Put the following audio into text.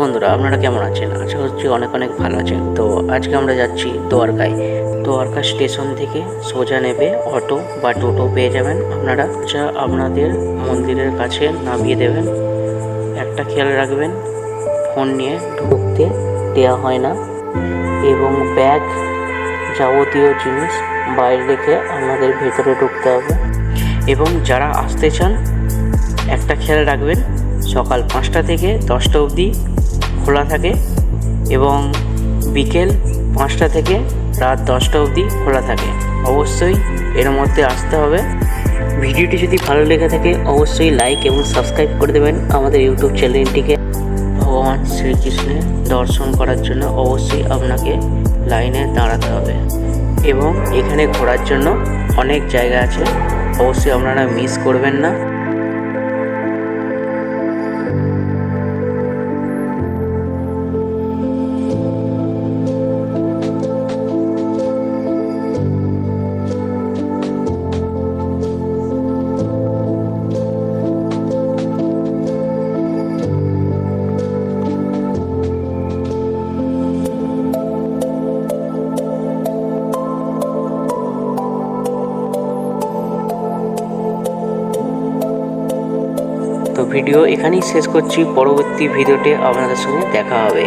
বন্ধুরা, আপনারা কেমন আছেন? আশা করছি অনেক অনেক ভালো আছেন। তো আজকে আমরা যাচ্ছি দোয়ারকায় দোয়ারকা স্টেশন থেকে সোজা নেবে অটো বা টোটো পেয়ে যাবেন আপনারা। যা আপনাদের মন্দিরের কাছে নামিয়ে দেবেন। একটা খেয়াল রাখবেন, ফোন নিয়ে ঢুকতে দেওয়া হয় না। এবং ব্যাগ যাবতীয় জিনিস বাইরে রেখে আপনাদের ভেতরে ঢুকতে হবে। এবং যারা আসতে চান, একটা খেয়াল রাখবেন সকাল পাঁচটা থেকে দশটা অবধি খোলা থাকে এবং বিকেল পাঁচটা থেকে রাত দশটা অবধি খোলা থাকে। অবশ্যই এর মধ্যে আসতে হবে। ভিডিওটি যদি ভালো লেগে থাকে, অবশ্যই লাইক এবং সাবস্ক্রাইব করে দেবেন আমাদের ইউটিউব চ্যানেলটিকে ভগবান শ্রীকৃষ্ণের দর্শন করার জন্য অবশ্যই আপনাকে লাইনে দাঁড়াতে হবে এবং এখানে ঘোরার জন্য অনেক জায়গা আছে। অবশ্যই আপনারা মিস করবেন না। তো ভিডিও এখানেই শেষ করছি। পরবর্তী ভিডিওতে আপনাদের সঙ্গে দেখা হবে।